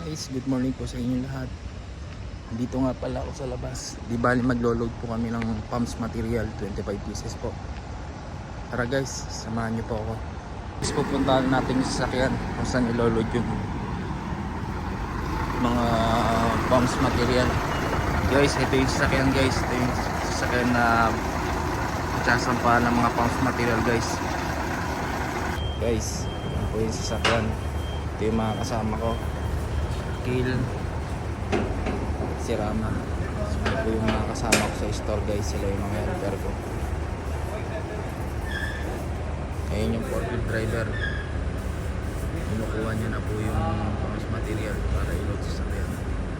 guys, good morning po sa inyo lahat. Dito nga pala ako sa labas. Di bali maglo-load po kami ng pumps material, 25 pieces po. Tara guys, samahan niyo po ako. Guys, pupuntahan natin yung sasakyan kung saan ilo-load yung mga pumps material. Guys, ito yung sasakyan guys. Ito yung sasakyan na sasampahan ng mga pumps material guys. Guys, po yung sasakyan. Ito yung mga kasama ko. Kill. Si Rama. Ito po yung mga kasama ko sa store guys. Sila yung mga helper ko. Ayun yung forklift driver. Kinukuha niya na po yung pumps material para i-load sa sasakyan.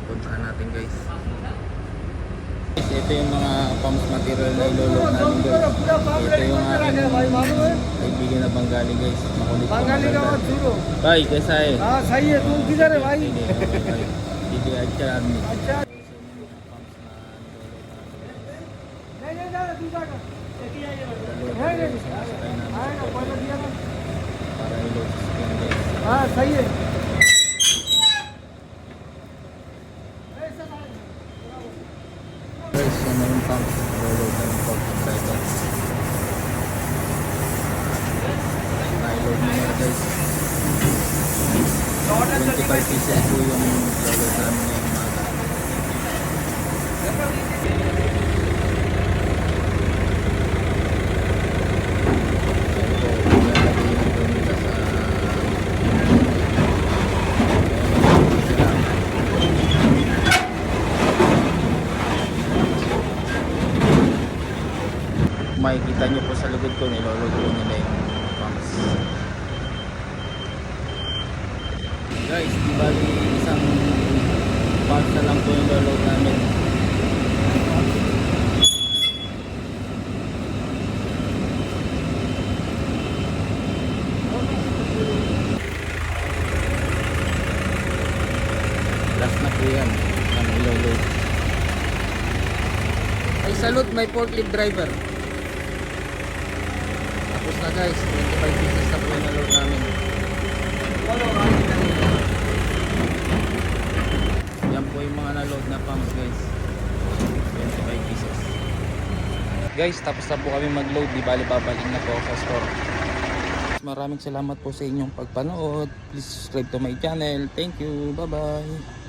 Puntahan natin guys Guys, ito yung mga pumps material na ilo-load namin guys. Ito yung aking kaibigan na Bengali guys. Makulit po Bengali का maganda. और दूरो भाई कैसा है हाँ सही है तुम किधर है भाई दीदी अच्छा आदमी अच्छा नहीं नहीं नहीं दूसरा का नहीं नहीं आएगा पहले दिया ना para ilo sa sasakyan guys. हाँ सही है Na pumps. Ilo-load na yung pumps driver. Na-load na nila guys. 25 pieces po yung ilo-load namin makikita nyo po sa lugod ko niloload po nila yung pumps. Guys di bali isang pumps na lang po yung loload namin. Last na po yan ang iloload ay salute may forklift driver tapos na guys. 25 pieces na po yung naload namin. Yan po yung mga naload na pumps guys. 25 pieces. Guys tapos na po kami mag-load. Di bali babalik na po sa store. Maraming salamat po sa inyong pagpanood. Please subscribe to my channel. Thank you. Bye bye